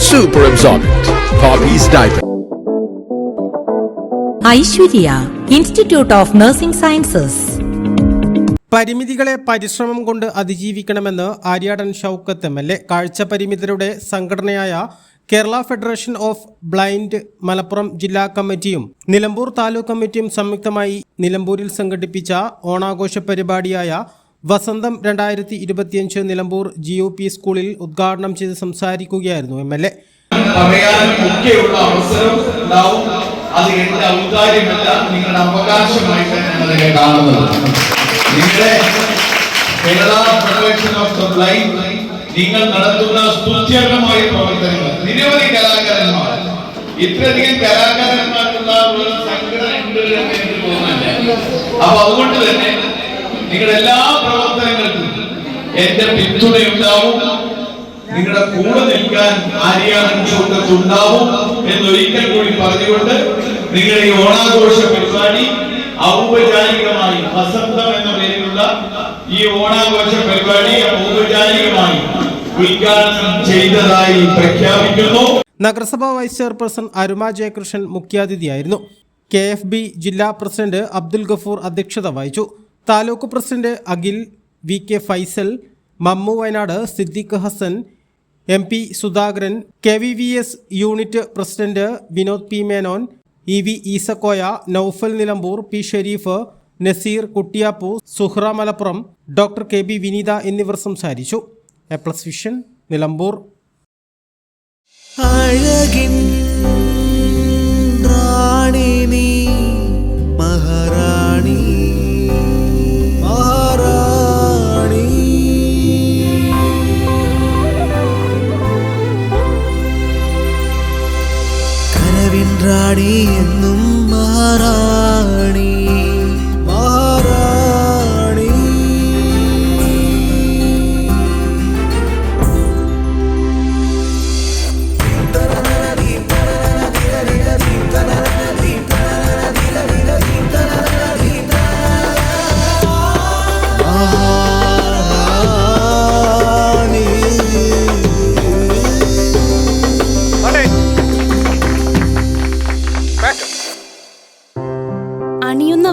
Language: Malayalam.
Super absorbent. Hobbies diaper. Aishwarya institute of nursing sciences പരിമിതികളെ പരിശ്രമം കൊണ്ട് അതിജീവിക്കണമെന്ന് Aryadan Shoukath M L A കാഴ്ച പരിമിതരുടെ സംഘടനയായ Kerala federation of blind Malappuram ജില്ലാ കമ്മിറ്റിയും നിലമ്പൂർ താലൂക്ക് കമ്മിറ്റിയും സംയുക്തമായി നിലമ്പൂരിൽ സംഘടിപ്പിച്ച ഓണാഘോഷ പരിപാടിയായ വസന്തം രണ്ടായിരത്തി ഇരുപത്തിയഞ്ച് നിലമ്പൂർ ജി ഒ പി സ്കൂളിൽ ഉദ്ഘാടനം ചെയ്ത് സംസാരിക്കുകയായിരുന്നു എം എൽ എ. അവസരം നിങ്ങളുടെ നിങ്ങളുടെ കേരള നിങ്ങൾ നടത്തുന്ന സ്തുത്യർഹമായ പ്രവർത്തനങ്ങൾ നിരവധി കലാകാരന്മാർ. ഇത്രയധികം കലാകാരന്മാർക്കുള്ള ഒരു സംഘടന അപ്പൊ അതുകൊണ്ട് തന്നെ നിങ്ങളുടെ എല്ലാ പ്രവർത്തനങ്ങൾക്കും എന്റെ പിന്തുണയുണ്ടാവും. നിങ്ങളുടെ കൂടെ നിൽക്കാൻ ആര്യാനുണ്ടാവും എന്നൊരിക്കൽ കൂടി പറഞ്ഞുകൊണ്ട് നിങ്ങളുടെ ഈ ഓണാഘോഷ പരിപാടി ഔപചാരികമായി വസന്തം എന്ന പേരിലുള്ള ഈ ഓണാഘോഷ പരിപാടി ഔപചാരികമായി ഉദ്ഘാടനം ചെയ്തതായി പ്രഖ്യാപിക്കുന്നു. നഗരസഭാ വൈസ് ചെയർപേഴ്സൺ അരുമ ജയകൃഷ്ണൻ മുഖ്യാതിഥിയായിരുന്നു. കെ എഫ് ബി ജില്ലാ പ്രസിഡന്റ് അബ്ദുൽ ഗഫൂർ അധ്യക്ഷത വഹിച്ചു. Taluk president Akhil V K Faisal Mammu Wayanad Siddique Hassan M P Sudhakaran K V V S unit president Vinod P Menon E V Easakoya Noufal Nilambur P Sherif Naseer Kuttiyappu Suhra Malappuram doctor K B Vineetha എന്നിവർ സംസാരിച്ചു. A plus vision Nilambur. അഴകിൻ എന്നും മഹാറാണി